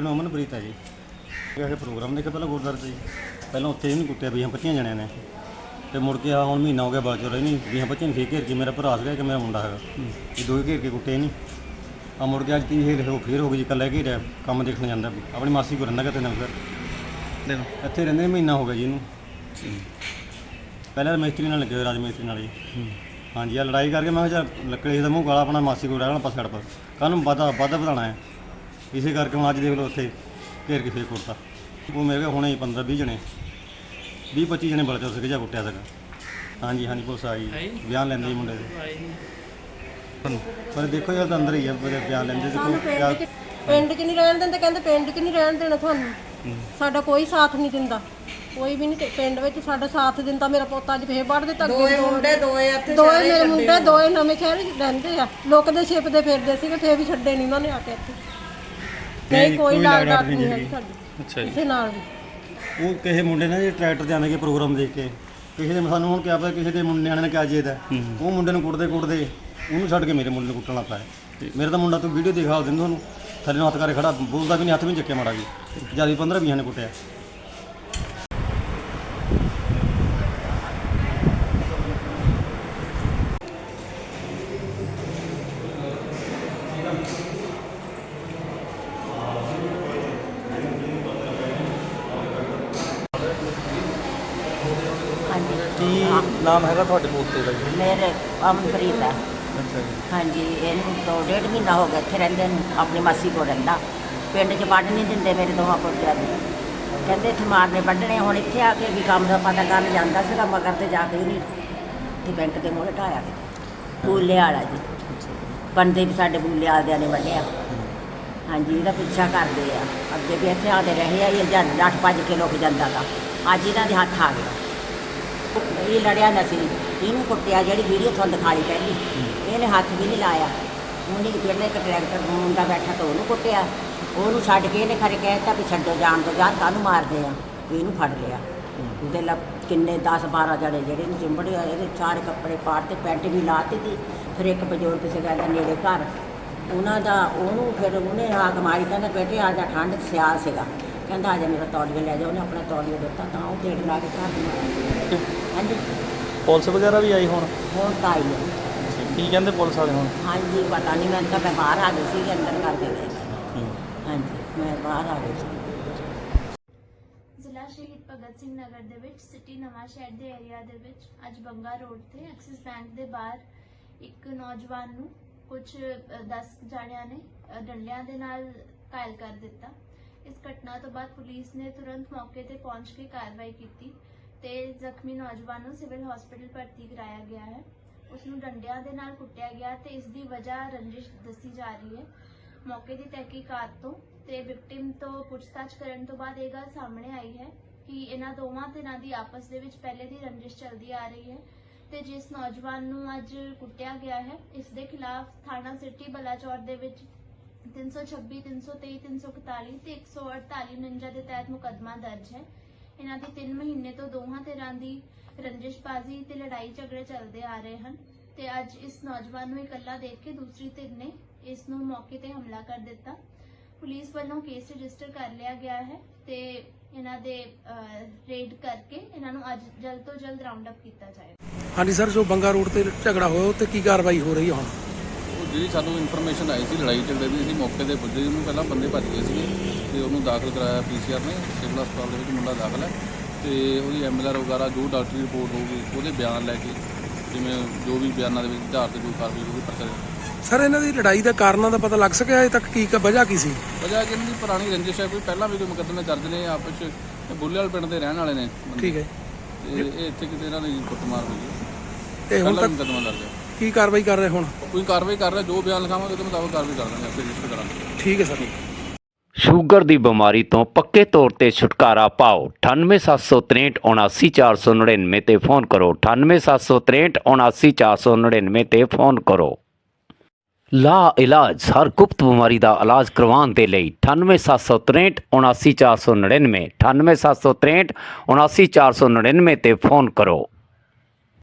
ਅਮਨਪ੍ਰੀਤ ਹੈ ਜੀ। ਇਹ ਕਿ ਪ੍ਰੋਗਰਾਮ ਦੇਖਿਆ ਪਹਿਲਾਂ ਗੁਰਦੁਆਰੇ 'ਚ ਜੀ। ਪਹਿਲਾਂ ਉੱਥੇ ਇਹਨੂੰ ਕੁੱਟਿਆ ਵੀਹਾਂ ਪੱਚੀਆਂ ਜਣਿਆਂ ਨੇ। ਤੇ ਮੁੜ ਕੇ ਆ ਹੁਣ ਮਹੀਨਾ ਹੋ ਗਿਆ ਬਾਅਦ ਚੋਂ ਰਹੀ ਨਹੀਂ। ਵੀਹਾਂ ਪੱਚੀਆਂ ਨੂੰ ਫੇਰ ਘੇਰ ਕੇ ਮੇਰਾ ਭਰਾ ਸੀਗਾ ਕਿ ਮੇਰਾ ਮੁੰਡਾ ਹੈਗਾ। ਇਹ ਦੋਵੇਂ ਘੇਰ ਕੇ ਕੁੱਟੇ ਨਹੀਂ ਆ ਮੁੜ ਕੇ ਅੱਜ ਤੀ ਇਹ ਦੇਖੋ ਫੇਰ ਹੋ ਗਈ ਜੀ ਇਕੱਲਾ ਘੇਰਿਆ ਕੰਮ ਦੇਖਣ ਜਾਂਦਾ। ਆਪਣੀ ਮਾਸੀ ਕੋਲ ਰਹਿੰਦਾ ਕਿਤੇ ਨਾ ਫਿਰ ਇੱਥੇ ਰਹਿੰਦੇ ਨੇ ਮਹੀਨਾ ਹੋ ਗਿਆ ਜੀ ਇਹਨੂੰ। ਪਹਿਲਾਂ ਮਿਸਤਰੀ ਨਾਲ ਲੱਗੇ ਰਾਜ ਮਿਸਤਰੀ ਨਾਲ ਜੀ। ਹਾਂਜੀ ਆ ਲੜਾਈ ਕਰਕੇ ਮੈਂ ਕਿਹਾ ਲੱਕੜੀ ਦਾ ਮੂੰਹ ਗਾਲਾ ਆਪਣਾ ਮਾਸੀ ਕੋਲ ਰਹਿਣਾ ਪਸੜ ਪਰ। ਕੱਲ ਨੂੰ ਵਾਧਾ ਵਾਧਾ ਵਧਾਉਣਾ ਹੈ। ਇਸੇ ਕਰਕੇ ਹੁਣ ਅੱਜ ਦੇਖ ਲਓ ਉੱਥੇ ਘੇਰ ਕੇ ਫੇਰ ਕੁੱਟਤਾ ਉਹ ਮੇਰੇ ਕੋਲ ਹੁਣੇ ਹੀ 15 20 ਜਣੇ 20 25 ਜਣੇ ਬਲ ਚੋ ਸੀਗੇ ਜਾਂ ਕੁੱਟਿਆ ਸੀਗਾ ਹਾਂਜੀ ਹਾਂਜੀ ਪੁਲਿਸ ਆਈ। ਬਿਆਨ ਲੈਂਦੇ ਜੀ ਮੁੰਡੇ ਦੇ। ਪਰ ਦੇਖੋ ਯਾਰ ਤਾਂ ਅੰਦਰ ਹੀ ਆ ਮੇਰੇ ਬਿਆਨ ਲੈਂਦੇ ਦੇਖੋ। ਪਿੰਡ 'ਚ ਪਿੰਡ 'ਚ ਨਹੀਂ ਰਹਿਣ ਦਿੰਦੇ ਕਹਿੰਦੇ ਪਿੰਡ 'ਚ ਨਹੀਂ ਰਹਿਣ ਦੇਣਾ ਤੁਹਾਨੂੰ। ਸਾਡਾ ਕੋਈ ਸਾਥ ਨਹੀਂ ਦਿੰਦਾ। ਕੋਈ ਵੀ ਨਹੀਂ ਪਿੰਡ ਵਿੱਚ ਸਾਡਾ ਸਾਥ ਦਿੰਦਾ। ਮੇਰਾ ਪੁੱਤ ਅੱਜ ਫੇਰ ਵੱਢ ਦਿੱਤਾ ਦੋਏ ਮੁੰਡੇ ਦੋਏ ਇੱਥੇ ਦੋਏ ਮੇਰੇ ਮੁੰਡੇ ਦੋਏ ਨਵੇਂ ਸ਼ਹਿਰ ਰਹਿੰਦੇ ਆ। ਲੋਕ ਦੇ ਛਿਪ ਦੇ ਫਿਰਦੇ ਸੀਗੇ ਫੇਰ ਵੀ ਛੱਡੇ ਨਹੀਂ ਉਹਨਾਂ ਨੇ ਆ ਕੇ ਇੱਥੇ। ਨਹੀਂ ਕੋਈ ਲਾਗ ਡਾਟ ਨਹੀਂ ਹੈ ਸਾਡੀ ਅੱਛਾ ਜੀ। ਕਿਸੇ ਨਾਲ ਵੀ। ਉਹ ਕਿਸੇ ਮੁੰਡੇ ਨੇ ਜੀ ਟਰੈਕਟਰ ਤੇ ਆਣਗੇ ਪ੍ਰੋਗਰਾਮ ਦੇਖ ਕੇ। ਕਿਸੇ ਦੇ ਸਾਨੂੰ ਹੁਣ ਕਿਹਾ ਪਤਾ ਕਿਸੇ ਦੇ ਮੁੰਡੇ ਨਿਆਣੇ ਨੇ ਕਿਹਾ ਜੇਦਾ ਉਹ ਮੁੰਡੇ ਨੂੰ ਕੁੱਟਦੇ ਕੁੱਟਦੇ ਉਹਨੂੰ ਛੱਡ ਕੇ ਮੇਰੇ ਮੁੰਡੇ ਨੂੰ ਕੁੱਟਣ ਲੱਗ ਪਿਆ ਮੇਰਾ ਤਾਂ ਮੁੰਡਾ ਤੂੰ ਵੀਡੀਓ ਦਿਖਾ ਦਿੰਦੇ ਤੁਹਾਨੂੰ। ਥੱਲੇ ਨੂੰ ਹੱਥ ਕਰਕੇ ਖੜਾ ਬੋਲਦਾ ਵੀ ਨਹੀਂ ਹੱਥ ਵੀ ਨੀ ਚੱਕਿਆ ਮਾੜਾ ਵੀ ਜ਼ਿਆਦਾ 15 20 ਨੇ ਕੁੱਟਿਆ। ਨਾਮ ਹੈਗਾ ਤੁਹਾਡੇ ਪੋਤੇ ਦਾ ਜੀ? ਮੇਰੇ ਅਮਨਪ੍ਰੀਤ ਹੈ ਅੱਛਾ ਜੀ। ਹਾਂਜੀ ਇਹਨੂੰ ਤੋਂ ਡੇਢ ਮਹੀਨਾ ਹੋ ਗਿਆ ਇੱਥੇ ਰਹਿੰਦੇ ਨੂੰ ਆਪਣੀ ਮਾਸੀ ਕੋਲ ਰਹਿੰਦਾ। ਪਿੰਡ 'ਚ ਵੱਢ ਨਹੀਂ ਦਿੰਦੇ ਮੇਰੇ ਦੋਹਾਂ ਪੋਤਿਆਂ ਨੂੰ। ਕਹਿੰਦੇ ਇੱਥੇ ਮਾਰਨੇ ਵੱਢਣੇ ਹੁਣ ਇੱਥੇ ਆ ਕੇ ਵੀ ਕੰਮ ਦਾ ਪਤਾ ਕਰਨ ਜਾਂਦਾ ਸੀਗਾ ਮਗਰ ਤੇ ਜਾ ਕੇ ਵੀ ਨਹੀਂ ਤੇ ਬੈਂਕ ਦੇ ਮੂਹਰੇ ਢਾਇਆ ਬੂਲੇ ਵਾਲਾ ਜੀ। ਬੰਦੇ ਵੀ ਸਾਡੇ ਬੂਲੇ ਵਾਲਿਆਂ ਨੇ ਵੱਢਿਆ। ਹਾਂਜੀ ਇਹਦਾ ਪਿੱਛਾ ਕਰਦੇ ਆ। ਅੱਗੇ ਵੀ ਇੱਥੇ ਆਦੇ ਰਹੇ ਆ ਇਹ ਲੱਠ ਭੱਜ ਕੇ ਲੋਕ ਜਾਂਦਾ ਗਾ ਅੱਜ ਇਹਨਾਂ ਦੇ ਹੱਥ ਆ ਗਿਆ। ਇਹ ਲੜਿਆ ਨਾ ਸੀ। ਇਹਨੂੰ ਕੁੱਟਿਆ, ਜਿਹੜੀ ਵੀਡੀਓ ਤੁਹਾਨੂੰ ਦਿਖਾਈ ਪਹਿਲੀ। ਇਹਨੇ ਹੱਥ ਵੀ ਨਹੀਂ ਲਾਇਆ। ਉਹਨੇ ਜਿਹੜਾ ਇੱਕ ਟਰੈਕਟਰ ਨੂੰ ਮੁੰਡਾ ਬੈਠਾ ਤਾਂ ਉਹਨੂੰ ਕੁੱਟਿਆ। ਉਹਨੂੰ ਛੱਡ ਕੇ ਇਹਨੇ ਖਰੇ ਕਹਿਤਾ ਵੀ ਛੱਡੋ ਜਾਣ ਤੋਂ ਜਾਨ ਕਾਹਨੂੰ ਮਾਰਦੇ ਆ। ਇਹਨੂੰ ਫੜ ਲਿਆ। ਉਹਦੇ ਲ ਕਿੰਨੇ 10 12 ਜਣੇ ਜਿਹੜੇ ਨੂੰ ਚਿੰਬੜੇ ਹੋਏ ਇਹਦੇ ਸਾਰੇ ਕੱਪੜੇ ਪਾੜ ਤੇ ਪੈਂਟ ਵੀ ਲਾਤੀ ਤੀ ਫਿਰ ਇੱਕ ਬਜ਼ੁਰਗ ਸੀਗਾ ਇਹਦੇ ਨੇੜੇ ਘਰ। ਉਹਨਾਂ ਦਾ ਉਹਨੂੰ ਫਿਰ ਉਹਨੇ ਹਾਕ ਮਾਰੀ, ਕਹਿੰਦਾ ਬੇਟੇ ਆ ਜਾ, ਠੰਡ ਸਿਆਲ ਸੀਗਾ। ਕਹਿੰਦਾ ਆ ਜਾ ਮੇਰਾ ਤੌਲੀਆ ਲੈ ਜਾ, ਉਹਨੇ ਆਪਣਾ ਤੌਲੀਆ ਦਿੱਤਾ ਤਾਂ ਉਹ ਢੇੜ ਲਾ ਕੇ ਘਰ ਨੂੰ ਹਾਂਜੀ। ਪੁਲਿਸ ਵਗੈਰਾ ਵੀ ਆਈ ਹੁਣ? ਹੁਣ ਤਾਂ ਆਈ ਹੈ ਕੀ ਕਹਿੰਦੇ ਪੁਲਿਸ ਵਾਲੇ ਹੁਣ? ਹਾਂਜੀ ਪਤਾ ਨਹੀਂ ਮੈਂ ਤਾਂ ਮੈਂ ਬਾਹਰ ਆ ਗਈ ਸੀ ਅੰਦਰ ਕਰਕੇ ਗਏ ਹਾਂਜੀ ਮੈਂ ਬਾਹਰ ਆ ਗਈ ਸੀ। ਜ਼ਿਲ੍ਹਾ ਸ਼ਹੀਦ ਭਗਤ ਸਿੰਘ ਨਗਰ ਦੇ ਵਿੱਚ ਸਿਟੀ ਨਵਾਂ ਸ਼ਹਿਰ ਦੇ ਏਰੀਆ ਦੇ ਵਿੱਚ ਅੱਜ ਬੰਗਾ ਰੋਡ ਤੇ ਐਕਸਿਸ ਬੈਂਕ ਦੇ ਬਾਹਰ ਇੱਕ ਨੌਜਵਾਨ ਨੂੰ ਕੁਝ 10 ਜਾਣਿਆਂ ਨੇ ਅ, ਡੰਡਿਆਂ ਦੇ ਨਾਲ ਘਾਇਲ ਕਰ ਦਿੱਤਾ। ਇਸ ਘਟਨਾ ਤੋਂ ਬਾਅਦ ਪੁਲਿਸ ਨੇ ਤੁਰੰਤ ਮੌਕੇ ਤੇ ਪਹੁੰਚ ਕੇ ਕਾਰਵਾਈ ਕੀਤੀ। ਤੇ ਜ਼ਖਮੀ ਨੌਜਵਾਨ ਨੂੰ ਸਿਵਲ ਹਸਪੀਟਲ ਭਰਤੀ ਕਰਾਇਆ ਗਿਆ ਹੈ। ਉਸ ਨੂੰ ਡੰਡਿਆਂ ਦੇ ਨਾਲ ਕੁੱਟਿਆ ਗਿਆ ਤੇ ਇਸ ਦੀ ਵਜ੍ਹਾ ਰੰਜਿਸ਼ ਦੱਸੀ ਜਾ ਰਹੀ ਹੈ। ਮੌਕੇ ਦੀ ਤਹਿਕੀਕਾਤ ਤੋਂ ਤੇ ਵਿਕਟਿਮ ਤੋਂ ਪੁੱਛਤਾਛ ਕਰਨ ਤੋਂ ਬਾਅਦ ਇਹ ਗੱਲ ਸਾਹਮਣੇ ਆਈ ਹੈ ਕਿ ਇਹਨਾਂ ਦੋਵਾਂ ਧਿਰਾਂ ਦੀ ਆਪਸ ਦੇ ਵਿੱਚ ਪਹਿਲੇ ਦੀ ਰੰਜਿਸ਼ ਚੱਲਦੀ ਆ ਰਹੀ ਹੈ ਤੇ ਜਿਸ ਨੌਜਵਾਨ ਨੂੰ ਅੱਜ ਕੁੱਟਿਆ ਗਿਆ ਹੈ, ਇਸ ਦੇ ਖਿਲਾਫ ਥਾਣਾ ਸਿਟੀ ਬਲਾਚੌਰ ਦੇ ਵਿੱਚ 326 323 341 ਤੇ 148 49 ਦੇ ਤਹਿਤ ਮੁਕੱਦਮਾ ਦਰਜ ਹੈ। ਇਹਨਾਂ ਦੀ 3 ਮਹੀਨੇ ਤੋਂ ਦੋਹਾਂ ਧਿਰਾਂ ਦੀ ਰੰਜਿਸ਼ਬਾਜ਼ੀ ਤੇ ਲੜਾਈ ਝਗੜੇ ਚੱਲਦੇ ਆ ਰਹੇ ਹਨ ਤੇ ਅੱਜ ਇਸ ਨੌਜਵਾਨ ਨੂੰ ਇਕੱਲਾ ਦੇਖ ਕੇ ਦੂਸਰੀ ਧਿਰ ਨੇ ਇਸ ਨੂੰ ਮੌਕੇ ਤੇ ਹਮਲਾ ਕਰ ਦਿੱਤਾ। ਪੁਲਿਸ ਵੱਲੋਂ ਕੇਸ ਰਜਿਸਟਰ ਕਰ ਲਿਆ ਗਿਆ ਹੈ ਤੇ ਇਹਨਾਂ ਦੇ ਰੇਡ ਕਰਕੇ ਇਹਨਾਂ ਨੂੰ ਅੱਜ ਜਲਦ ਤੋਂ ਜਲਦ ਰਾਉਂਡ ਅਪ ਕੀਤਾ ਜਾਏਗਾ। ਹਾਂਜੀ ਸਰ, ਜੋ ਬੰਗਾ ਰੋਡ ਤੇ ਝਗੜਾ ਹੋਇਆ, ਉਹ ਤੇ ਕੀ ਕਾਰਵਾਈ ਹੋ ਰਹੀ ਹੈ ਹੁਣ? ਜਿਹੜੀ ਸਾਨੂੰ ਇਨਫੋਰਮੇਸ਼ਨ ਆਈ ਸੀ ਲੜਾਈ ਝਗੜੇ ਦੀ ਅਸੀਂ ਮੌਕੇ ਤੇ ਪੁੱਜੇ ਉਹਨੂੰ ਪਹਿਲਾਂ ਬੰਦੇ ਭੱਜ ਗਏ ਸੀਗੇ ਤੇ ਉਹਨੂੰ ਦਾਖਲ ਕਰਾਇਆ ਪੀਸੀਆਰ ਨੇ ਸਿਵਲ ਹਸਪਤਾਲ ਦੇ ਵਿੱਚ ਮੁੰਡਾ ਦਾਖਲ ਹੈ। ਤੇ ਉਹਦੀ ਐਮਐਲਆਰ ਵਗੈਰਾ ਜੋ ਡਾਕਟਰੀ ਰਿਪੋਰਟ ਹੋਊਗੀ ਉਹਦੇ ਬਿਆਨ ਲੈ ਕੇ ਜਿਵੇਂ ਜੋ ਵੀ ਬਿਆਨਾਂ ਦੇ ਵਿੱਚ ਆਧਾਰ ਤੇ ਕੋਈ ਕਾਰਵਾਈ ਹੋਊਗੀ ਪਰਚਾ ਸਰ ਇਹਨਾਂ ਦੀ ਲੜਾਈ ਦਾ ਕਾਰਨਾਂ ਦਾ ਪਤਾ ਲੱਗ ਸਕਿਆ? ਅਜੇ ਤੱਕ ਕੀ ਕ ਵਜ੍ਹਾ ਕੀ ਸੀ? ਵਜ੍ਹਾ ਕਿ ਇਹਨਾਂ ਦੀ ਪੁਰਾਣੀ ਰੰਜਿਸ਼ ਹੈ ਕੋਈ ਪਹਿਲਾਂ ਵੀ ਕੋਈ ਮੁਕੱਦਮੇ ਦਰਜ ਨੇ ਆਪਸ ਵਿੱਚ ਇਹ ਬੁੱਲੇ ਵਾਲੇ ਪਿੰਡ ਦੇ ਰਹਿਣ ਵਾਲੇ ਨੇ ਬੰਦੇ। ਠੀਕ ਹੈ। ਤੇ ਇਹ ਇੱਥੇ ਕਿਤੇ ਇਹਨਾਂ ਦੀ ਕੁੱਟਮਾਰ ਹੋਈ ਹੈ। ਤੇ ਹੁਣ ਪਹਿਲਾਂ ਵੀ ਤੱਕ ਮੁਕੱਦਮਾ ਦਰਜ ਹੈ। ਕੀ ਕਾਰਵਾਈ ਕਰ ਰਹੇ ਹੁਣ? ਕੋਈ ਕਾਰਵਾਈ ਕਰ ਰਿਹਾ ਜੋ ਬਿਆਨ ਲਿਖਾਵਾਂਗੇ ਉਹਦੇ ਮੁਤਾਬਕ ਕਾਰਵਾਈ ਕਰ ਦਾਂਗੇ ਆਪੇ ਰਜਿਸਟਰ ਕਰਾਂਗੇ। ਠੀਕ ਹੈ ਸਰ। ਸ਼ੂਗਰ ਦੀ ਬਿਮਾਰੀ ਤੋਂ ਪੱਕੇ ਤੌਰ ਤੇ ਛੁਟਕਾਰਾ ਪਾਓ। 9876379499 ਤੇ ਫੋਨ ਕਰੋ। 9876379499 ਤੇ ਫੋਨ ਕਰੋ। ਲਾ ਇਲਾਜ ਹਰ ਗੁਪਤ ਬਿਮਾਰੀ ਦਾ ਇਲਾਜ ਕਰਵਾਉਣ ਦੇ ਲਈ 9876379499 9876379499 ਤੇ ਫੋਨ ਕਰੋ।